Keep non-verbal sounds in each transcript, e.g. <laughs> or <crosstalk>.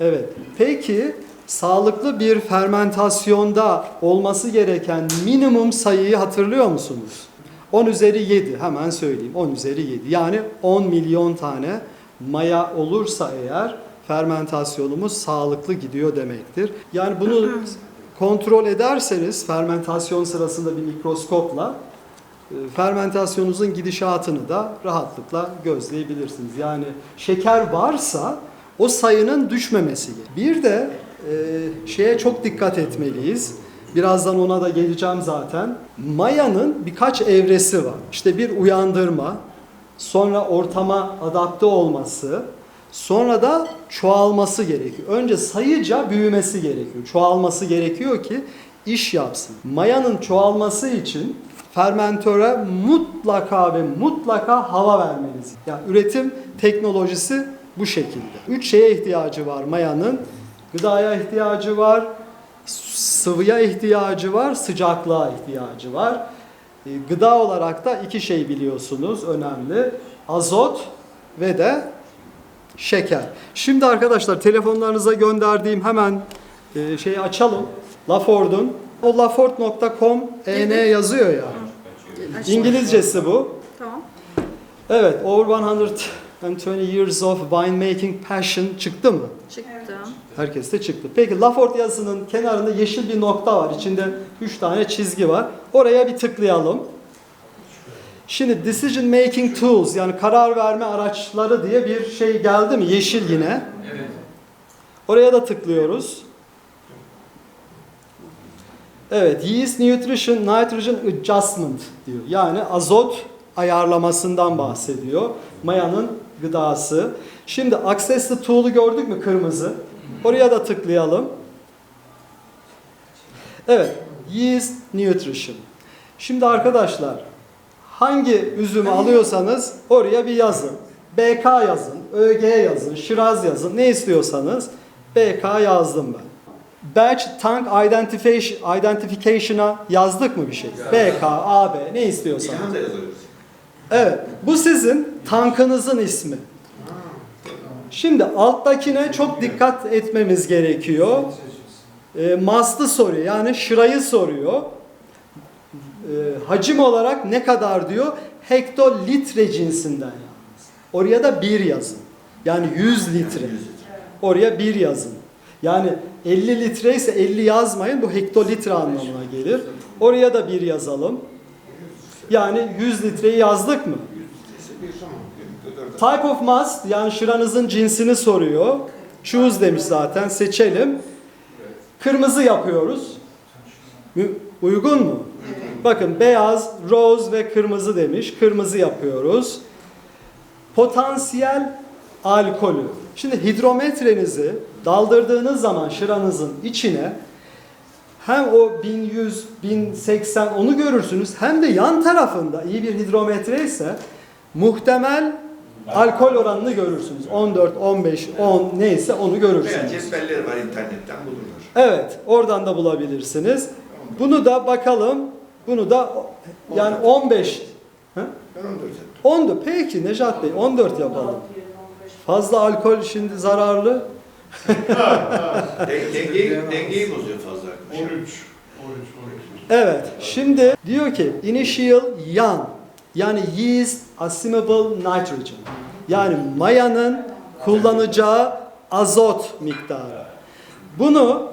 Evet. Peki sağlıklı bir fermentasyonda olması gereken minimum sayıyı hatırlıyor musunuz? 10 üzeri 7 hemen söyleyeyim 10 üzeri 7 yani 10 milyon tane maya olursa eğer fermentasyonumuz sağlıklı gidiyor demektir. Yani bunu <clears throat> kontrol ederseniz fermentasyon sırasında bir mikroskopla e, fermentasyonunuzun gidişatını da rahatlıkla gözleyebilirsiniz. Yani şeker varsa o sayının düşmemesi. Bir de e, şeye çok dikkat etmeliyiz. Birazdan ona da geleceğim zaten. Mayanın birkaç evresi var. İşte bir uyandırma, sonra ortama adapte olması, sonra da çoğalması gerekiyor. Önce sayıca büyümesi gerekiyor. Çoğalması gerekiyor ki iş yapsın. Mayanın çoğalması için fermentöre mutlaka ve mutlaka hava vermeliyiz. Yani üretim teknolojisi bu şekilde. Üç şeye ihtiyacı var mayanın. Gıdaya ihtiyacı var, sıvıya ihtiyacı var, sıcaklığa ihtiyacı var. E, Gıda olarak da iki şey biliyorsunuz önemli. Azot ve de şeker. Şimdi arkadaşlar telefonlarınıza gönderdiğim hemen e, şeyi açalım. Laford'un. O laford.com en Evet. yazıyor ya. İngilizcesi bu. Tamam. Evet, over 120 years of winemaking passion çıktı mı? Çıktı. Herkes de çıktı. Peki Laford yazısının kenarında yeşil bir nokta var. İçinde 3 tane çizgi var. Oraya bir tıklayalım. Şimdi decision making tools yani karar verme araçları diye bir şey geldi mi? Yeşil yine. Oraya da tıklıyoruz. Evet, yeast nutrition nitrogen adjustment diyor. Yani azot ayarlamasından bahsediyor. Mayanın gıdası. Şimdi access the tool'u gördük mü kırmızı? Oraya da tıklayalım. Evet, yeast nutrition. Şimdi arkadaşlar hangi üzümü alıyorsanız oraya bir yazın. BK yazın, ÖG yazın, Şiraz yazın, ne istiyorsanız BK yazdım ben. Batch Tank Identification, Identification'a yazdık mı bir şey? BK, AB ne istiyorsanız. Evet, bu sizin tankınızın ismi. Şimdi alttakine çok dikkat etmemiz gerekiyor. E, mastı soruyor, yani şırayı soruyor. E, hacim olarak ne kadar diyor? Hektolitre cinsinden yalnız. Oraya da bir yazın. Yani 100 litre. Oraya bir yazın. Yani 50 litre ise 50 yazmayın. Bu hektolitre anlamına gelir. Oraya da bir yazalım. Yani 100 litreyi yazdık mı? Type of must yani şıranızın cinsini soruyor. Choose demiş zaten seçelim. Kırmızı yapıyoruz. Uygun mu? Bakın beyaz, rose ve kırmızı demiş. Kırmızı yapıyoruz. Potansiyel alkolü. Şimdi hidrometrenizi daldırdığınız zaman şıranızın içine hem o 1100, 1080 onu görürsünüz hem de yan tarafında iyi bir hidrometre ise muhtemel alkol oranını görürsünüz. 14, 15, 10 neyse onu Veya görürsünüz. var internetten bulurlar. Evet, oradan da bulabilirsiniz. Bunu da bakalım. Bunu da yani 15 Hı? Ben 14 yaptım. 14. Peki Necat Bey 14 yapalım. Fazla alkol şimdi zararlı. <laughs> Den- dengeyi, dengeyi bozuyor fazla. 13. 13, 13. Evet. Şimdi diyor ki initial yan yani yeast assimilable nitrogen. Yani mayanın kullanacağı azot miktarı. Bunu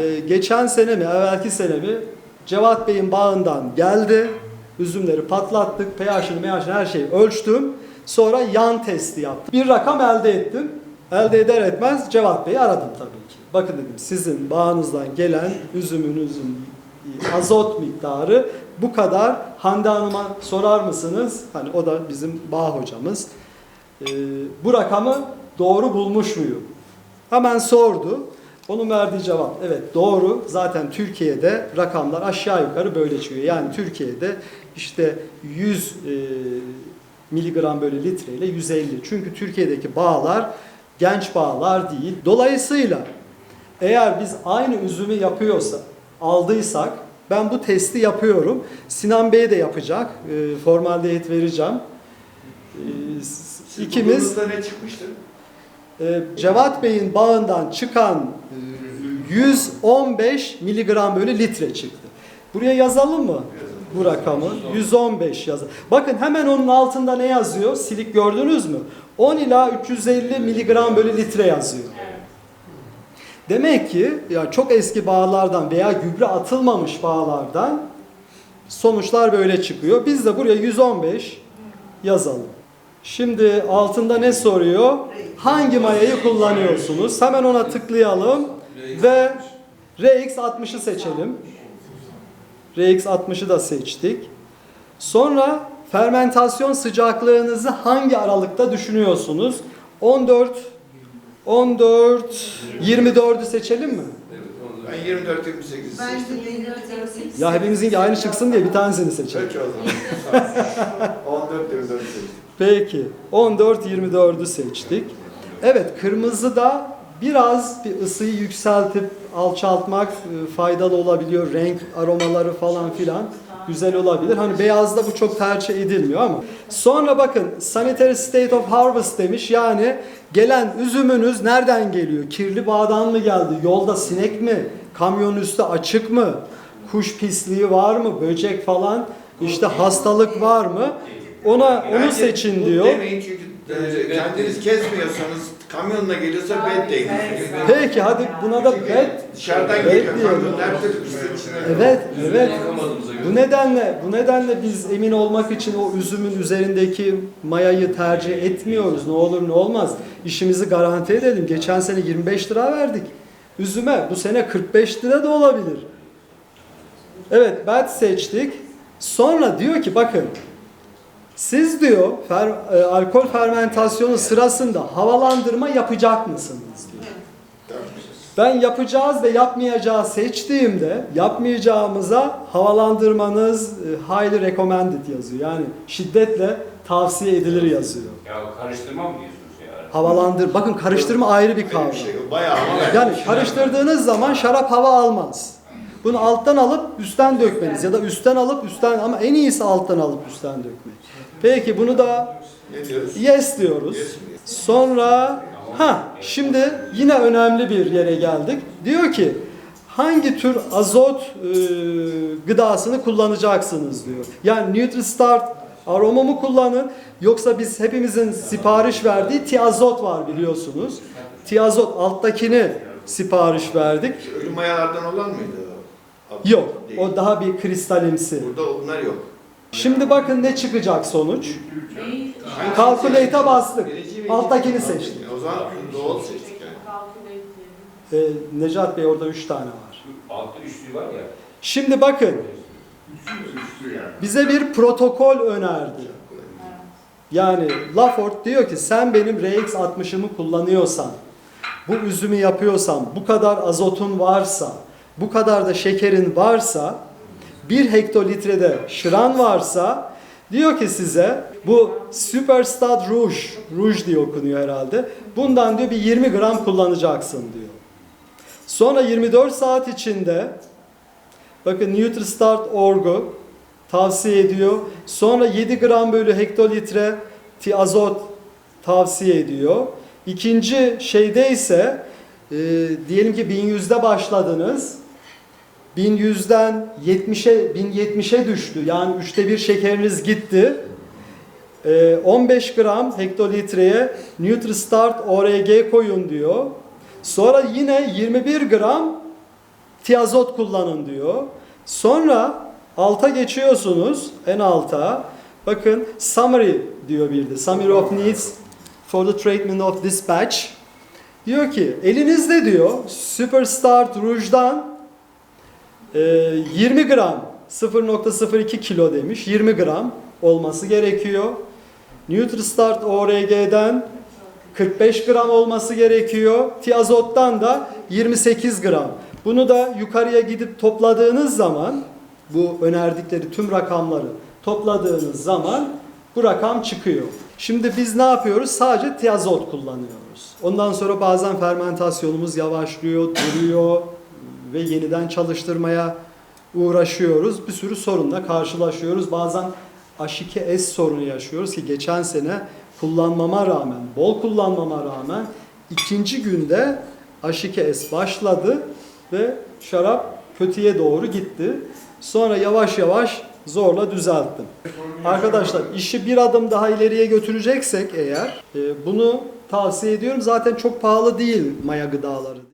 e, geçen sene mi, evvelki sene mi Cevat Bey'in bağından geldi. Üzümleri patlattık, pH'ini, pH'ini her şeyi ölçtüm. Sonra yan testi yaptım. Bir rakam elde ettim. Elde eder etmez Cevat Bey'i aradım tabii ki. Bakın dedim sizin bağınızdan gelen üzümünüzün azot miktarı bu kadar. Hande Hanım'a sorar mısınız? Hani o da bizim bağ hocamız. Ee, bu rakamı doğru bulmuş muyum? Hemen sordu. Onun verdiği cevap evet doğru. Zaten Türkiye'de rakamlar aşağı yukarı böyle çıkıyor. Yani Türkiye'de işte 100 e, miligram bölü litre ile 150. Çünkü Türkiye'deki bağlar genç bağlar değil. Dolayısıyla eğer biz aynı üzümü yapıyorsa, aldıysak ben bu testi yapıyorum. Sinan Bey de yapacak. E, formaldehit vereceğim. E, ikimiz ne çıkmıştı? e, Cevat Bey'in bağından çıkan e, 115 miligram bölü litre çıktı. Buraya yazalım mı? Bu rakamı 115 yaz. Bakın hemen onun altında ne yazıyor? Silik gördünüz mü? 10 ila 350 miligram bölü litre yazıyor. Demek ki ya çok eski bağlardan veya gübre atılmamış bağlardan sonuçlar böyle çıkıyor. Biz de buraya 115 yazalım. Şimdi altında ne soruyor? Hangi mayayı kullanıyorsunuz? Hemen ona tıklayalım ve RX60'ı seçelim. RX60'ı da seçtik. Sonra fermentasyon sıcaklığınızı hangi aralıkta düşünüyorsunuz? 14 14 24'ü seçelim mi? Ben 24 28 Bence seçtim. de yine Ya hepimizinki aynı çıksın diye bir tanesini seçelim. Peki o zaman. 14 24 seçtim. Peki 14 24'ü seçtik. Evet kırmızı da biraz bir ısıyı yükseltip alçaltmak e, faydalı olabiliyor. Renk aromaları falan filan güzel olabilir. Hani beyazda bu çok tercih edilmiyor ama. Sonra bakın sanitary state of harvest demiş. Yani gelen üzümünüz nereden geliyor? Kirli bağdan mı geldi? Yolda sinek mi? Kamyon üstü açık mı? Kuş pisliği var mı? Böcek falan? İşte hastalık var mı? Ona onu seçin diyor. E, kendiniz kesmiyorsanız kamyonla geliyorsa bed değil. Peki hadi buna da bet Dışarıdan bet geliyor diyelim. kamyon her türlü pislik içine. Evet, evet. Göre. Bu nedenle bu nedenle biz emin olmak için o üzümün üzerindeki mayayı tercih etmiyoruz. Ne olur ne olmaz. İşimizi garanti edelim. Geçen sene 25 lira verdik. Üzüme bu sene 45 lira da olabilir. Evet, bet seçtik. Sonra diyor ki bakın siz diyor fer, e, alkol fermentasyonu sırasında havalandırma yapacak mısınız diyor. Ben yapacağız ve yapmayacağız seçtiğimde yapmayacağımıza havalandırmanız e, highly recommended yazıyor. Yani şiddetle tavsiye edilir yazıyor. Ya karıştırma mı diyorsunuz ya? Havalandır. Bakın karıştırma ayrı bir kavram. şey yok. Bayağı ama Yani karıştırdığınız zaman şarap hava almaz. Bunu alttan alıp üstten dökmeniz ya da üstten alıp üstten ama en iyisi alttan alıp üstten dökmek. Peki bunu da diyoruz? yes diyoruz. Yes? Sonra ha şimdi yine önemli bir yere geldik. Diyor ki hangi tür azot e, gıdasını kullanacaksınız diyor. Yani Nutri-Start aroma mı kullanın yoksa biz hepimizin sipariş verdiği tiazot var biliyorsunuz. Tiazot alttakini sipariş verdik. Ölü mayalardan olan mıydı? Yok. Değil. O daha bir kristalimsi. Burada onlar yok. Şimdi bakın ne çıkacak sonuç. Seçtik? bastık. Alttakini seçtik. O zaman doğal seçtik yani. Ee, Necat Bey orada 3 tane var. Altta üçlü var ya. Şimdi bakın bize bir protokol önerdi. Yani Lafort diyor ki sen benim RX60'ımı kullanıyorsan, bu üzümü yapıyorsan, bu kadar azotun varsa, bu kadar da şekerin varsa, bir hektolitrede şıran varsa diyor ki size bu Superstar Rouge, Rouge diye okunuyor herhalde. Bundan diyor bir 20 gram kullanacaksın diyor. Sonra 24 saat içinde bakın NutriStart Orgu tavsiye ediyor. Sonra 7 gram bölü hektolitre tiazot tavsiye ediyor. İkinci şeyde ise e, diyelim ki 1100'de başladınız. 1100'den 70'e 1070'e düştü. Yani üçte bir şekeriniz gitti. E, 15 gram hektolitreye NutriStart ORG koyun diyor. Sonra yine 21 gram tiazot kullanın diyor. Sonra alta geçiyorsunuz en alta. Bakın summary diyor bir de. Summary of needs for the treatment of this batch. Diyor ki elinizde diyor Superstar Rouge'dan e, 20 gram 0.02 kilo demiş 20 gram olması gerekiyor. NutriStart ORG'den 45 gram olması gerekiyor. Tiazottan da 28 gram. Bunu da yukarıya gidip topladığınız zaman bu önerdikleri tüm rakamları topladığınız zaman bu rakam çıkıyor. Şimdi biz ne yapıyoruz? Sadece tiazot kullanıyoruz. Ondan sonra bazen fermentasyonumuz yavaşlıyor, duruyor ve yeniden çalıştırmaya uğraşıyoruz. Bir sürü sorunla karşılaşıyoruz. Bazen H2S sorunu yaşıyoruz ki geçen sene kullanmama rağmen, bol kullanmama rağmen ikinci günde H2S başladı ve şarap kötüye doğru gitti. Sonra yavaş yavaş zorla düzelttim. Arkadaşlar işi bir adım daha ileriye götüreceksek eğer e, bunu tavsiye ediyorum. Zaten çok pahalı değil maya gıdaları.